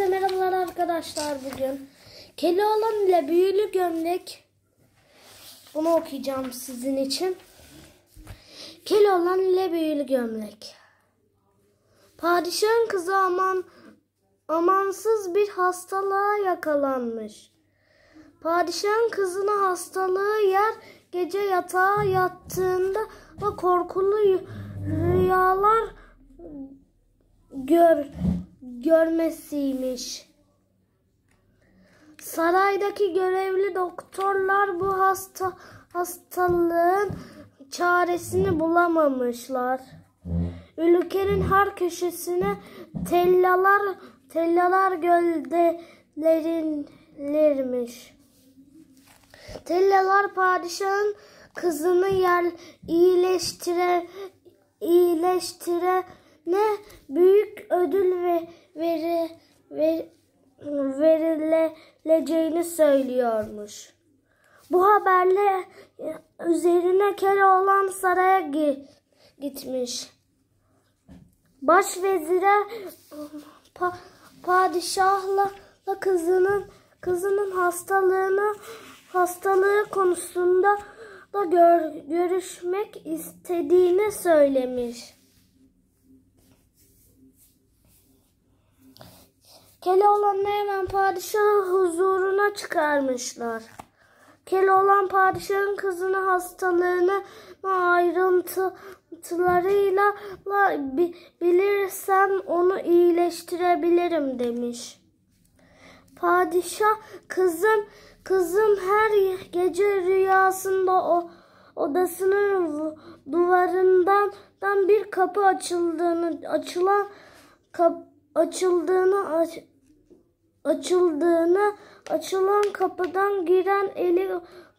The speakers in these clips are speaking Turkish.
Hepinize merhabalar arkadaşlar bugün. Keloğlan ile büyülü gömlek. Bunu okuyacağım sizin için. Keloğlan ile büyülü gömlek. Padişahın kızı aman amansız bir hastalığa yakalanmış. Padişahın kızına hastalığı yer gece yatağa yattığında ve korkulu rüyalar gör görmesiymiş. Saraydaki görevli doktorlar bu hasta hastalığın çaresini bulamamışlar. Ülkenin her köşesine tellalar tellalar göldelerinlermiş. Tellalar padişahın kızını yer iyileştire iyileştire ne büyük ödül ve veri, ver, verileceğini söylüyormuş. Bu haberle üzerine Keloğlan saraya gitmiş. Başvezire pa, padişahla kızının kızının hastalığını hastalığı konusunda da gör, görüşmek istediğini söylemiş. Keloğlan'ı hemen padişah huzuruna çıkarmışlar. Keloğlan padişahın kızını hastalığını ayrıntılarıyla bilirsem onu iyileştirebilirim demiş. Padişah kızım kızım her gece rüyasında o odasının duvarından bir kapı açıldığını açılan kap, açıldığını aç, açıldığını açılan kapıdan giren eli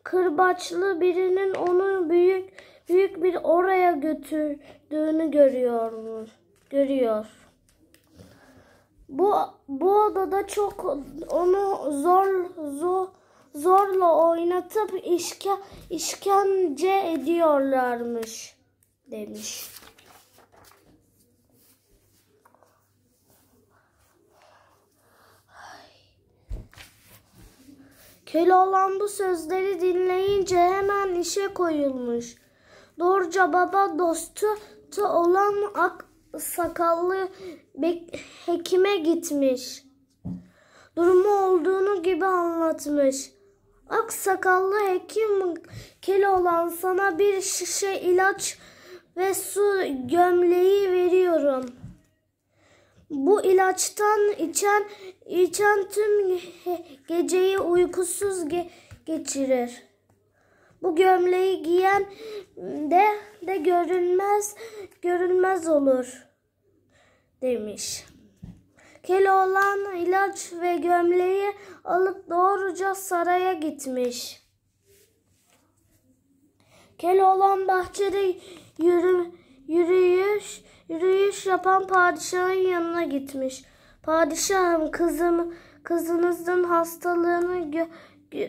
kırbaçlı birinin onu büyük büyük bir oraya götürdüğünü görüyormuş. Görüyor. Bu bu odada çok onu zor zor zorla oynatıp işke, işkence ediyorlarmış demiş. Keloğlan bu sözleri dinleyince hemen işe koyulmuş. Doğruca baba dostu olan ak sakallı hekime gitmiş. Durumu olduğunu gibi anlatmış. Ak sakallı hekim Keloğlan sana bir şişe ilaç ve su gömleği veriyorum. Bu ilaçtan içen içen tüm geceyi uykusuz ge geçirir. Bu gömleği giyen de de görünmez görünmez olur demiş. Keloğlan ilaç ve gömleği alıp doğruca saraya gitmiş. Keloğlan bahçede yürü, yürüyüş yürüyüş yapan padişahın yanına gitmiş. Padişahım kızım kızınızın hastalığını gö, gö,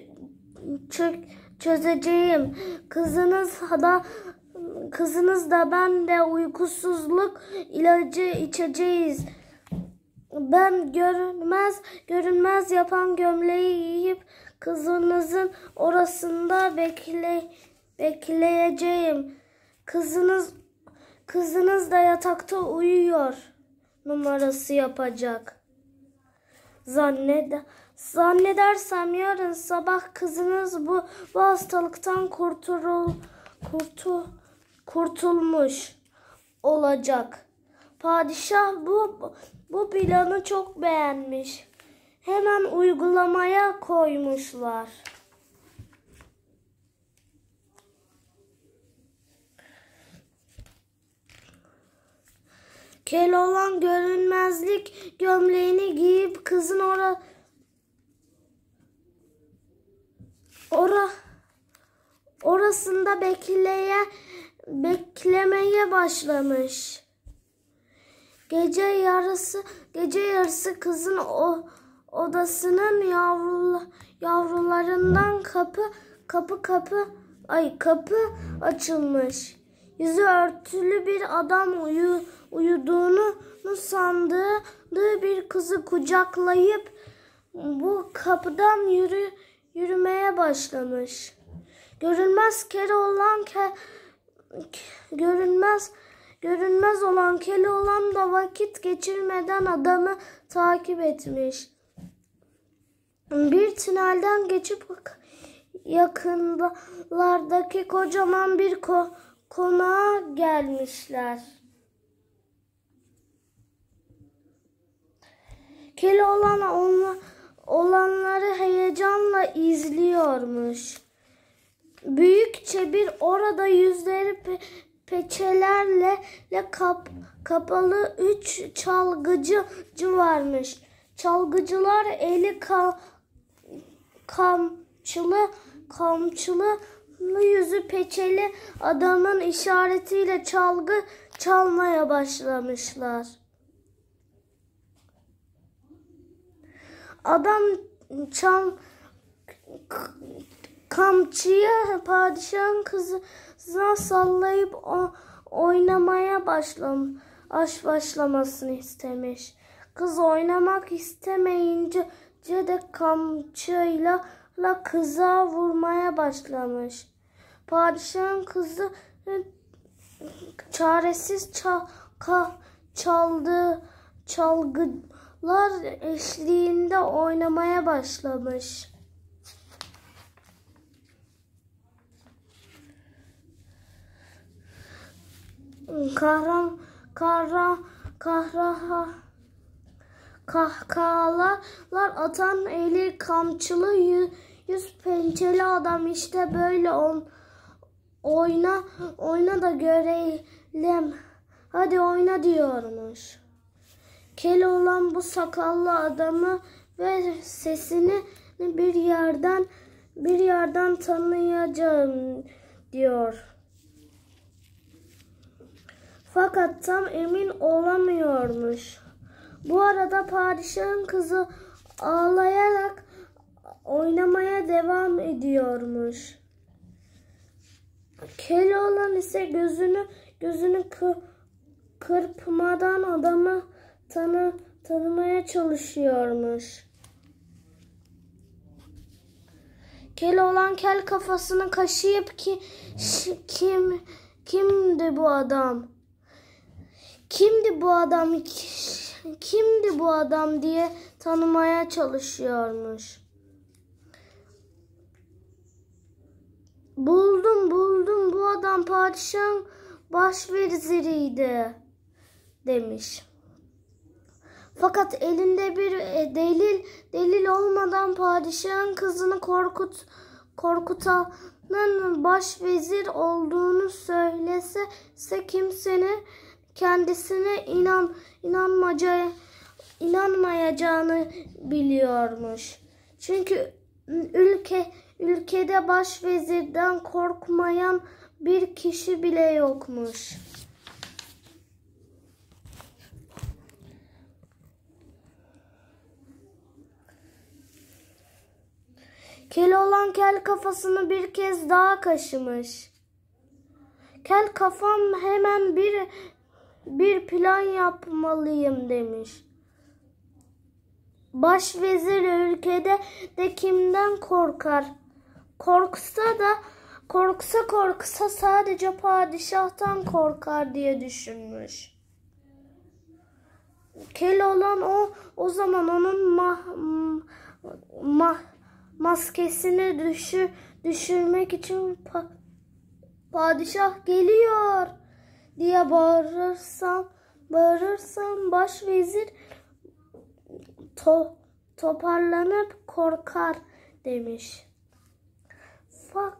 çök, çözeceğim. Kızınız da kızınız da ben de uykusuzluk ilacı içeceğiz. Ben görünmez görünmez yapan gömleği giyip kızınızın orasında bekle bekleyeceğim. Kızınız kızınız da yatakta uyuyor numarası yapacak. Zanneder, zannedersem yarın sabah kızınız bu, bu hastalıktan kurtul, kurtul, kurtulmuş olacak. Padişah bu, bu planı çok beğenmiş. Hemen uygulamaya koymuşlar. Keloğlan görünmezlik gömleğini giyip kızın ora ora orasında bekleye beklemeye başlamış. Gece yarısı gece yarısı kızın o odasının yavrul, yavrularından kapı kapı kapı ay kapı açılmış. Yüzü örtülü bir adam uyu, uyuduğunu sandığı bir kızı kucaklayıp bu kapıdan yürü, yürümeye başlamış. Görünmez kere olan ke, görünmez görünmez olan keli olan da vakit geçirmeden adamı takip etmiş. Bir tünelden geçip yakınlardaki kocaman bir ko konağa gelmişler. Olan onla, olanları heyecanla izliyormuş. Büyükçe bir orada yüzleri pe, peçelerle le kap, kapalı üç çalgıcı varmış. Çalgıcılar eli ka, kamçılı kamçılı yüzü peçeli adamın işaretiyle çalgı çalmaya başlamışlar. Adam çam kamçıya padişahın kızına sallayıp o, oynamaya başlam aş başlamasını istemiş. Kız oynamak istemeyince de kamçıyla la kıza vurmaya başlamış. Padişahın kızı çaresiz çal, ka, çaldı çalgı lar eşliğinde oynamaya başlamış. Kahram kahra kahraha kahkahalar atan eli kamçılı yüz, yüz pençeli adam işte böyle on, oyna oyna da görelim hadi oyna diyormuş. Kel olan bu sakallı adamı ve sesini bir yerden bir yerden tanıyacağım diyor. Fakat tam emin olamıyormuş. Bu arada padişahın kızı ağlayarak oynamaya devam ediyormuş. olan ise gözünü gözünü kırpmadan adamı tanı, tanımaya çalışıyormuş. Kel olan kel kafasını kaşıyıp ki kim kimdi bu adam? Kimdi bu adam? Kimdi bu adam diye tanımaya çalışıyormuş. Buldum buldum bu adam padişahın başveziriydi demiş. Fakat elinde bir e, delil delil olmadan padişahın kızını korkut korkutanın başvezir olduğunu söylese ise kimsenin kendisine inan inanmaca inanmayacağını biliyormuş. Çünkü ülke ülkede başvezirden korkmayan bir kişi bile yokmuş. Kel olan kel kafasını bir kez daha kaşımış. Kel kafam hemen bir bir plan yapmalıyım demiş. Başvezir ülkede de kimden korkar? Korksa da korksa korksa sadece padişahtan korkar diye düşünmüş. Kel olan o o zaman onun mah, mah maskesini düşür, düşürmek için pa padişah geliyor diye bağırırsam bağırırsam başvezir to toparlanıp korkar demiş. Fa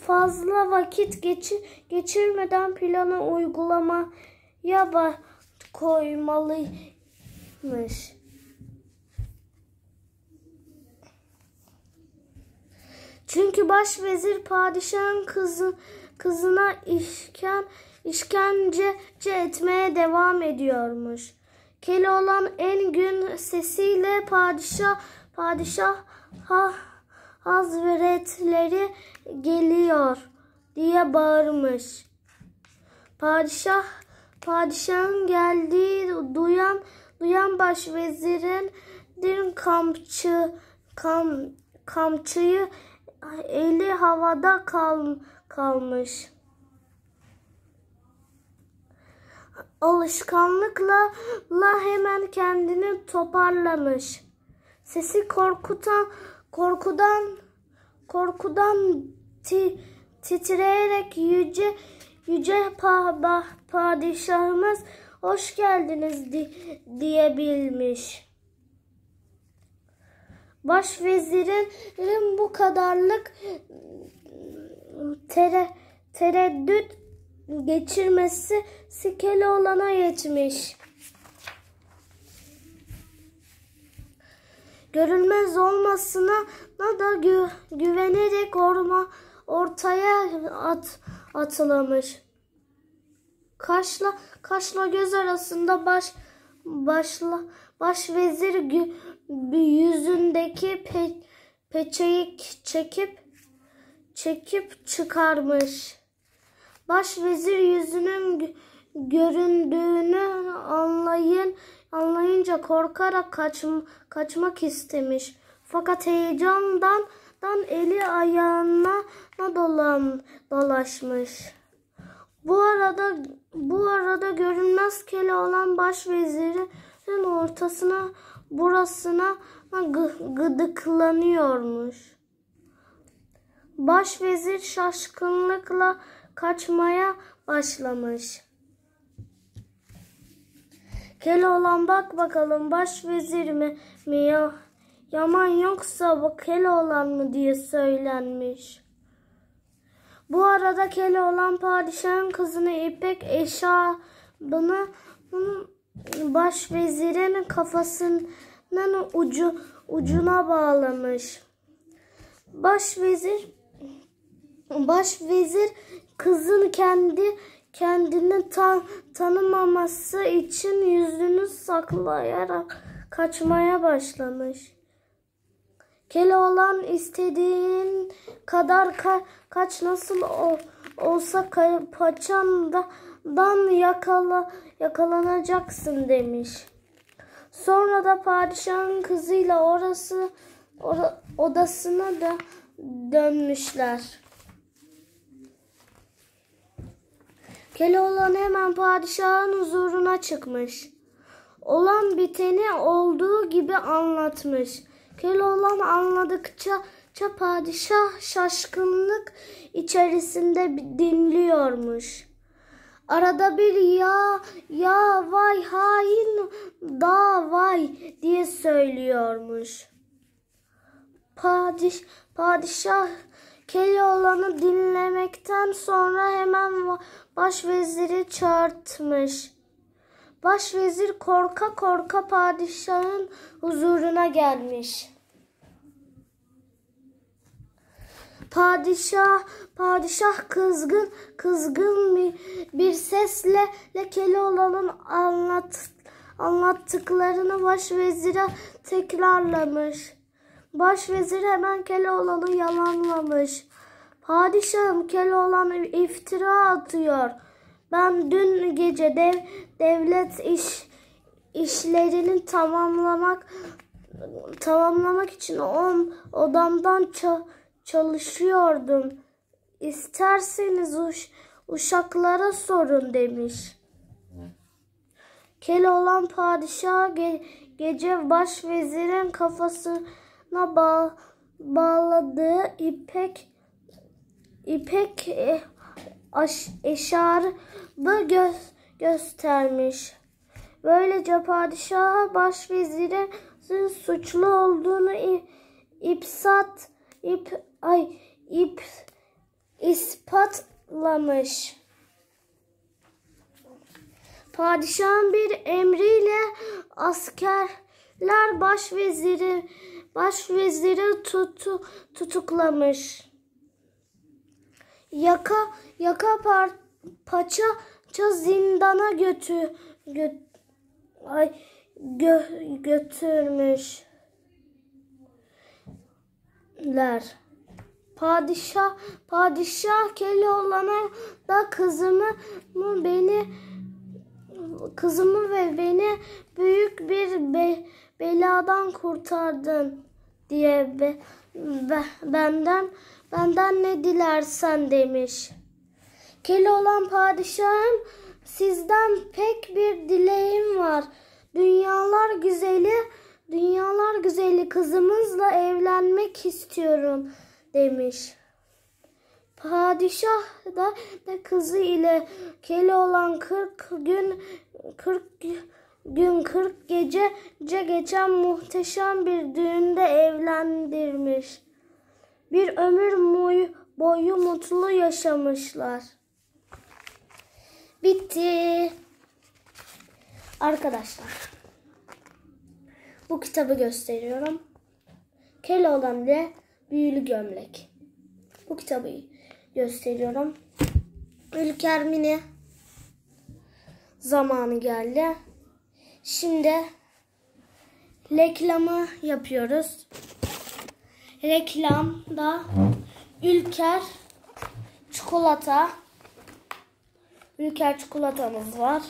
fazla vakit geçir geçirmeden planı uygulamaya koymalıymış. Çünkü başvezir padişahın kızı, kızına işken, işkence etmeye devam ediyormuş. olan en gün sesiyle padişah padişah ha, hazretleri geliyor diye bağırmış. Padişah padişahın geldiği duyan duyan başvezirin din kamçı kam, kamçıyı eli havada kal, kalmış. Alışkanlıkla la hemen kendini toparlamış. Sesi korkutan korkudan korkudan ti, titreyerek yüce yüce padişahımız hoş geldiniz di, diyebilmiş. Başvezirin bu kadarlık tere, tereddüt geçirmesi Keloğlan'a yetmiş. Görülmez olmasına da gü, güvenerek orma, ortaya at, atılamış. Kaşla kaşla göz arasında baş başla baş vezir gü, yüzündeki pe, peçeyi çekip çekip çıkarmış. Baş vezir yüzünün göründüğünü anlayın anlayınca korkarak kaçm kaçmak istemiş. Fakat heyecandan dan eli ayağına dolan dolaşmış. Bu arada bu arada görünmez kele olan baş vezirin ortasına burasına gıdıklanıyormuş. Baş vezir şaşkınlıkla kaçmaya başlamış. Keloğlan bak bakalım baş vezir mi, mi ya? Yaman yoksa bu Keloğlan mı diye söylenmiş. Bu arada Keloğlan padişahın kızını İpek eşarbını baş vezirin kafasının ucu ucuna bağlamış. Baş vezir baş vezir kızın kendi kendini tan tanımaması için yüzünü saklayarak kaçmaya başlamış. Keloğlan istediğin kadar ka kaç nasıl o olsa paçandan yakala yakalanacaksın demiş. Sonra da padişahın kızıyla orası or odasına da dönmüşler. Keloğlan hemen padişahın huzuruna çıkmış. Olan biteni olduğu gibi anlatmış. Keloğlan anladıkça ça padişah şaşkınlık içerisinde dinliyormuş. Arada bir ya ya vay hain da vay diye söylüyormuş. Padiş, padişah Keloğlan'ı dinlemekten sonra hemen başveziri çağırtmış. Başvezir korka korka padişahın huzuruna gelmiş. Padişah, padişah kızgın, kızgın bir, bir sesle lekeli olanın anlat, anlattıklarını başvezire tekrarlamış. Başvezir hemen Keloğlan'ı yalanlamış. Padişahım Keloğlan iftira atıyor. Ben dün gece dev, devlet iş işlerini tamamlamak tamamlamak için on odamdan çalışıyordum. İsterseniz uş, uşaklara sorun demiş. Keloğlan padişah ge, gece başvezirin kafasına bağ, bağladığı ipek ipek e, eşarbı gö, göstermiş. Böylece padişaha başvezirin suçlu olduğunu ipsat ip ay ip ispatlamış. Padişahın bir emriyle askerler başveziri başveziri tutu, tutuklamış. Yaka yaka par, paça ça zindana götü gö, ay gö, götürmüşler. Padişah padişah Keloğlan'a da kızımı mı beni kızımı ve beni büyük bir be- beladan kurtardın diye be- be- benden benden ne dilersen demiş. Keloğlan padişahım sizden pek bir dileğim var. Dünyalar güzeli, dünyalar güzeli kızımızla evlenmek istiyorum demiş. Padişah da, da kızı ile Keloğlan 40 gün 40 gün 40 gece geçen muhteşem bir düğünde evlendirmiş. Bir ömür boyu, mutlu yaşamışlar. Bitti. Arkadaşlar. Bu kitabı gösteriyorum. Keloğlan ile Büyülü Gömlek. Bu kitabı gösteriyorum. Ülker Mini zamanı geldi. Şimdi reklamı yapıyoruz. Reklamda Ülker çikolata Ülker çikolatamız var.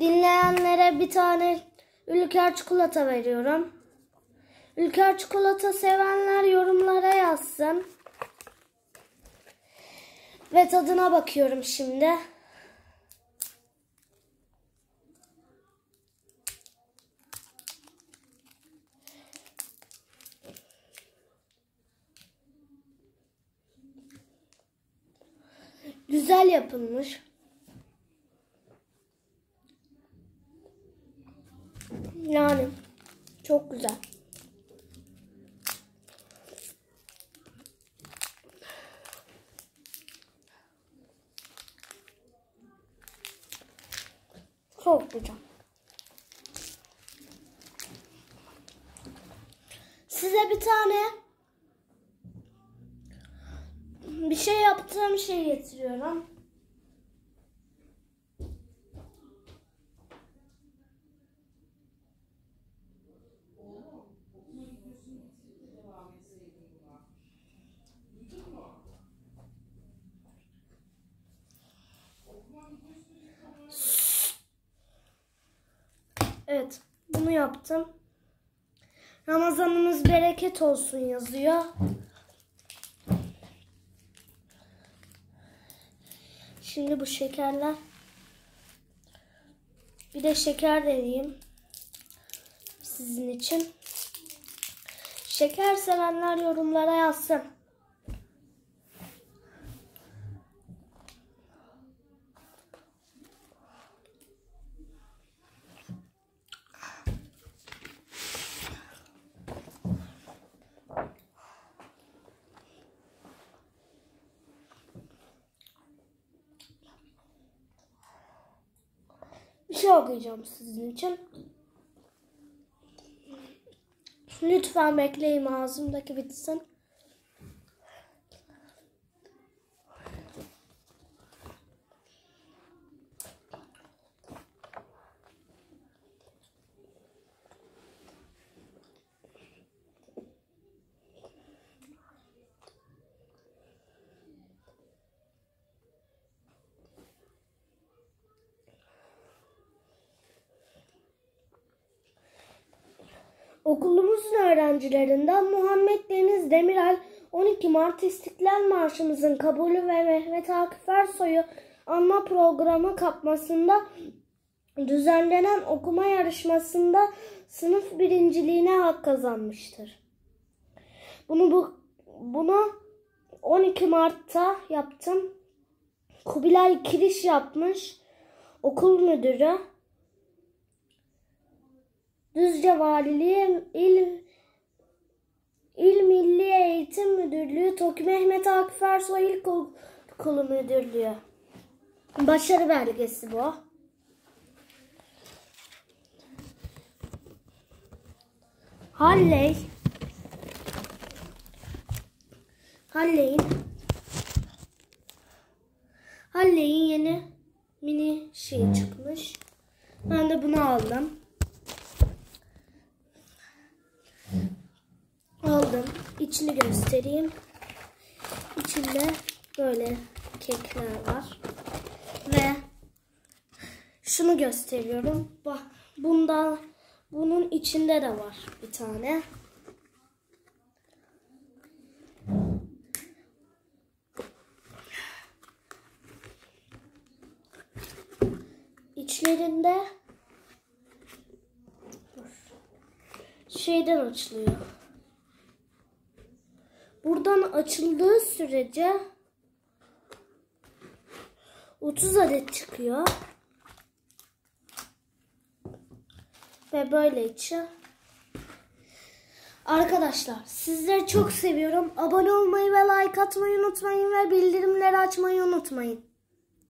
Dinleyenlere bir tane Ülker çikolata veriyorum. Ülker çikolata sevenler yorumlara yazsın. Ve tadına bakıyorum şimdi. Güzel yapılmış. Yani çok güzel. Çok güzel. Size bir tane bir şey yaptığım şey getiriyorum. Evet, bunu yaptım. Ramazanımız bereket olsun yazıyor. Şimdi bu şekerler. Bir de şeker deneyeyim. Sizin için. Şeker sevenler yorumlara yazsın. Okuyacağım sizin için. Lütfen bekleyin ağzımdaki bitsin. Okulumuzun öğrencilerinden Muhammed Deniz Demirel 12 Mart İstiklal Marşımızın kabulü ve Mehmet Akif Ersoy'u anma programı kapmasında düzenlenen okuma yarışmasında sınıf birinciliğine hak kazanmıştır. Bunu bu bunu 12 Mart'ta yaptım. Kubilay Kiriş yapmış. Okul müdürü Düzce Valiliği İl, İl Milli Eğitim Müdürlüğü TOKİ Mehmet Akif Ersoy İlkokulu Müdürlüğü. Başarı belgesi bu. Halley Halley'in Halley'in yeni mini şey çıkmış. Ben de bunu aldım. Aldım. İçini göstereyim. İçinde böyle kekler var. Ve şunu gösteriyorum. Bak bundan bunun içinde de var bir tane. İçlerinde şeyden açılıyor. Buradan açıldığı sürece 30 adet çıkıyor. Ve böyle içi. Arkadaşlar sizleri çok seviyorum. Abone olmayı ve like atmayı unutmayın ve bildirimleri açmayı unutmayın.